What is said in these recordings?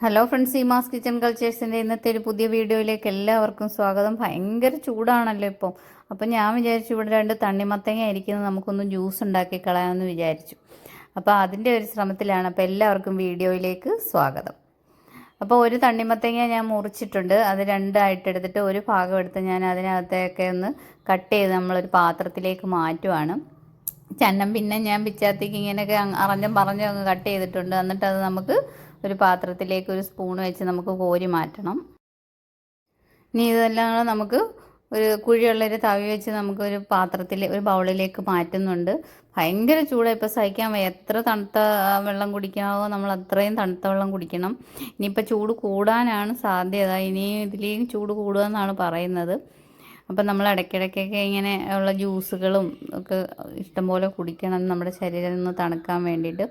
Hello friends mass kitchen കൾച്ചേഴ്സിന്റെ ഇന്നത്തെ ഒരു പുതിയ വീഡിയോയിലേക്ക് എല്ലാവർക്കും സ്വാഗതം. ഭയങ്കര ചൂടാണല്ലോ ഇപ്പം. അപ്പം ഞാൻ വിചാരിച്ചു ഇവിടെ രണ്ട് തണ്ണിമത്തങ്ങ ഇരിക്കുന്നത് നമുക്കൊന്ന് ജ്യൂസ് ഉണ്ടാക്കി കളയാമെന്ന് വിചാരിച്ചു. അപ്പോൾ അതിന്റെ ഒരു ശ്രമത്തിലാണ് അപ്പോൾ എല്ലാവർക്കും വീഡിയോയിലേക്ക് സ്വാഗതം. അപ്പോൾ ഒരു തണ്ണിമത്തങ്ങ ഞാൻ മുറിച്ചിട്ടുണ്ട്. അത് രണ്ടായിട്ട് എടുത്തിട്ട് ഒരു ഭാഗം എടുത്ത് ഞാൻ അതിനകത്തേക്ക് ഒന്ന് കട്ട് ചെയ്ത് നമ്മളൊരു പാത്രത്തിലേക്ക് മാറ്റുവാണ്. ചന്നം പിന്നെ ഞാൻ പിച്ചാത്തേക്ക് ഇങ്ങനെയൊക്കെ അറിഞ്ഞും പറഞ്ഞും അങ്ങ് കട്ട് ചെയ്തിട്ടുണ്ട്. എന്നിട്ട് അത് നമുക്ക് ഒരു പാത്രത്തിലേക്ക് ഒരു സ്പൂൺ വെച്ച് നമുക്ക് കോരി മാറ്റണം. ഇനി ഇതെല്ലാം നമുക്ക് ഒരു കുഴിയുള്ളൊരു തവി വെച്ച് നമുക്ക് ഒരു പാത്രത്തിൽ ഒരു ബൗളിലേക്ക് മാറ്റുന്നുണ്ട്. ഭയങ്കര ചൂട്. ഇപ്പോൾ സഹിക്കാൻ എത്ര തണുത്ത വെള്ളം കുടിക്കാമോ നമ്മൾ അത്രയും തണുത്ത വെള്ളം കുടിക്കണം. ഇനിയിപ്പോൾ ചൂട് കൂടാനാണ് സാധ്യത. ഇനി ഇതിലേയും ചൂട് കൂടുക എന്നാണ് പറയുന്നത്. അപ്പം നമ്മൾ ഇടയ്ക്കിടയ്ക്കൊക്കെ ഇങ്ങനെ ഉള്ള ജ്യൂസുകളും ഒക്കെ ഇഷ്ടംപോലെ കുടിക്കണം നമ്മുടെ ശരീരം നിന്ന് തണുക്കാൻ വേണ്ടിയിട്ട്.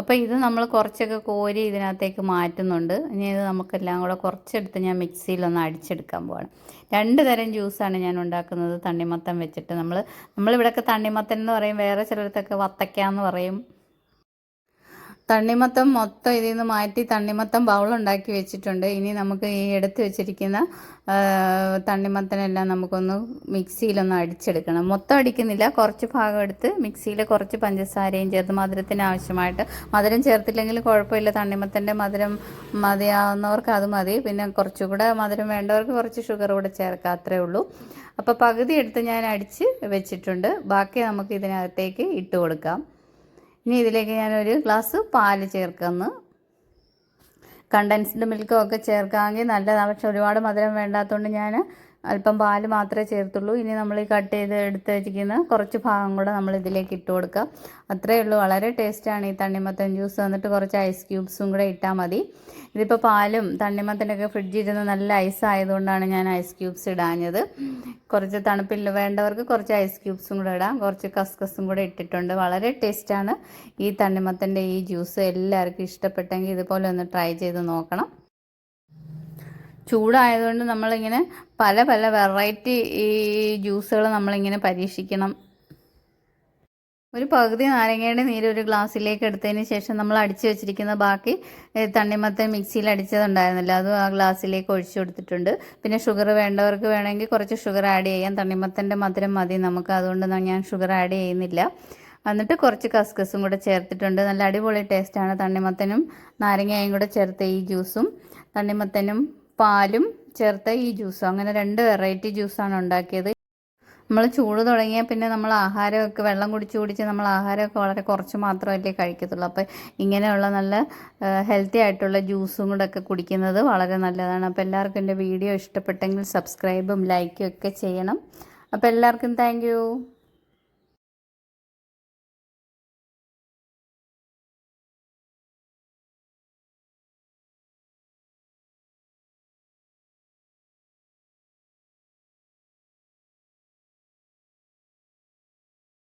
അപ്പോൾ ഇത് നമ്മൾ കുറച്ചൊക്കെ കോരി ഇതിനകത്തേക്ക് മാറ്റുന്നുണ്ട്. ഇനി ഇത് നമുക്കെല്ലാം കൂടെ കുറച്ചെടുത്ത് ഞാൻ മിക്സിയിലൊന്ന് അടിച്ചെടുക്കാൻ പോവാണ്. രണ്ട് തരം ജ്യൂസാണ് ഞാൻ ഉണ്ടാക്കുന്നത് തണ്ണിമത്തൻ വെച്ചിട്ട്. നമ്മൾ നമ്മളിവിടെയൊക്കെ തണ്ണിമത്തൻ എന്ന് പറയും വേറെ ചിലടത്തൊക്കെ വത്തക്ക എന്ന് പറയും. തണ്ണിമത്തം മൊത്തം ഇതിൽ നിന്ന് മാറ്റി തണ്ണിമത്തം ബൗളുണ്ടാക്കി വെച്ചിട്ടുണ്ട്. ഇനി നമുക്ക് ഈ എടുത്ത് വെച്ചിരിക്കുന്ന തണ്ണിമത്തനെല്ലാം നമുക്കൊന്ന് മിക്സിയിലൊന്ന് അടിച്ചെടുക്കണം. മൊത്തം അടിക്കുന്നില്ല. കുറച്ച് ഭാഗം എടുത്ത് മിക്സിയിൽ കുറച്ച് പഞ്ചസാരയും ചേർത്ത് മധുരത്തിന് ആവശ്യമായിട്ട്. മധുരം ചേർത്തില്ലെങ്കിൽ കുഴപ്പമില്ല. തണ്ണിമത്തന്റെ മധുരം മതിയാവുന്നവർക്ക് അത് മതി. പിന്നെ കുറച്ചുകൂടെ മധുരം വേണ്ടവർക്ക് കുറച്ച് ഷുഗർ കൂടെ ചേർക്കാം. അത്രേ ഉള്ളൂ. അപ്പോൾ പകുതി എടുത്ത് ഞാൻ അടിച്ച് വെച്ചിട്ടുണ്ട്. ബാക്കി നമുക്ക് ഇതിനകത്തേക്ക് ഇട്ട് കൊടുക്കാം. ഇനി ഇതിലേക്ക് ഞാനൊരു ഗ്ലാസ് പാൽ ചേർക്കുന്നു. കണ്ടൻസ്ഡ് മിൽക്കും ഒക്കെ ചേർക്കാമെങ്കിൽ നല്ലതാണ്. പക്ഷെ ഒരുപാട് മധുരം വേണ്ടാത്തതുകൊണ്ട് ഞാൻ അല്പം പാൽ മാത്രമേ ചേർത്തുള്ളൂ. ഇനി നമ്മൾ ഈ കട്ട് ചെയ്ത് എടുത്ത് വെച്ചിരിക്കുന്ന കുറച്ച് ഭാഗം കൂടെ നമ്മൾ ഇതിലേക്ക് ഇട്ട് കൊടുക്കുക. അത്രയേ ഉള്ളൂ. വളരെ ടേസ്റ്റാണ് ഈ തണ്ണിമത്തൻ ജ്യൂസ് വന്നിട്ട് കുറച്ച് ഐസ് ക്യൂബ്സും കൂടെ ഇട്ടാൽ മതി. ഇതിപ്പോൾ പാലും തണ്ണിമത്തനൊക്കെ ഫ്രിഡ്ജിൽ ഇരുന്ന് നല്ല ഐസ് ആയതുകൊണ്ടാണ് ഞാൻ ഐസ് ക്യൂബ്സ് ഇടാഞ്ഞത്. കുറച്ച് തണുപ്പിൽ വേണ്ടവർക്ക് കുറച്ച് ഐസ് ക്യൂബ്സും കൂടെ ഇടാം. കുറച്ച് കസ്കസും കൂടെ ഇട്ടിട്ടുണ്ട്. വളരെ ടേസ്റ്റാണ് ഈ തണ്ണിമത്തന്റെ ഈ ജ്യൂസ് എല്ലാവർക്കും ഇഷ്ടപ്പെട്ടെങ്കിൽ ഇതുപോലെ ഒന്ന് ട്രൈ ചെയ്ത് നോക്കണം. ചൂടായതുകൊണ്ട് നമ്മളിങ്ങനെ പല പല വെറൈറ്റി ഈ ജ്യൂസുകൾ നമ്മളിങ്ങനെ പരീക്ഷിക്കണം. ഒരു പകുതി നാരങ്ങയുടെ നീര് ഒരു ഗ്ലാസ്സിലേക്ക് എടുത്തതിന് ശേഷം നമ്മൾ അടിച്ചു വെച്ചിരിക്കുന്ന ബാക്കി തണ്ണിമത്തൻ മിക്സിയിൽ അടിച്ചതുണ്ടായിരുന്നില്ല. അതും ആ ഗ്ലാസ്സിലേക്ക് ഒഴിച്ചു കൊടുത്തിട്ടുണ്ട്. പിന്നെ ഷുഗർ വേണ്ടവർക്ക് വേണമെങ്കിൽ കുറച്ച് ഷുഗർ ആഡ് ചെയ്യാം. തണ്ണിമത്തന്റെ മധുരം മതി നമുക്ക്. അതുകൊണ്ട് ഞാൻ ഷുഗർ ആഡ് ചെയ്യുന്നില്ല. എന്നിട്ട് കുറച്ച് കസ്കസും കൂടെ ചേർത്തിട്ടുണ്ട്. നല്ല അടിപൊളി ടേസ്റ്റാണ് തണ്ണിമത്തനും നാരങ്ങയും കൂടെ ചേർത്ത ഈ ജ്യൂസും തണ്ണിമത്തനും പാലും ചേർത്ത ഈ ജ്യൂസും. അങ്ങനെ രണ്ട് വെറൈറ്റി ജ്യൂസാണ് ഉണ്ടാക്കിയത്. നമ്മൾ ചൂട് തുടങ്ങിയാൽ പിന്നെ നമ്മൾ ആഹാരമൊക്കെ വെള്ളം കുടിച്ച് കുടിച്ച് നമ്മൾ ആഹാരമൊക്കെ വളരെ കുറച്ച് മാത്രമല്ലേ കഴിക്കത്തുള്ളൂ. അപ്പോൾ ഇങ്ങനെയുള്ള നല്ല ഹെൽത്തി ആയിട്ടുള്ള ജ്യൂസും കൂടെ ഒക്കെ കുടിക്കുന്നത് വളരെ നല്ലതാണ്. അപ്പോൾ എല്ലാവർക്കും എന്റെ വീഡിയോ ഇഷ്ടപ്പെട്ടെങ്കിൽ സബ്സ്ക്രൈബും ലൈക്കും ഒക്കെ ചെയ്യണം. അപ്പോൾ എല്ലാവർക്കും താങ്ക്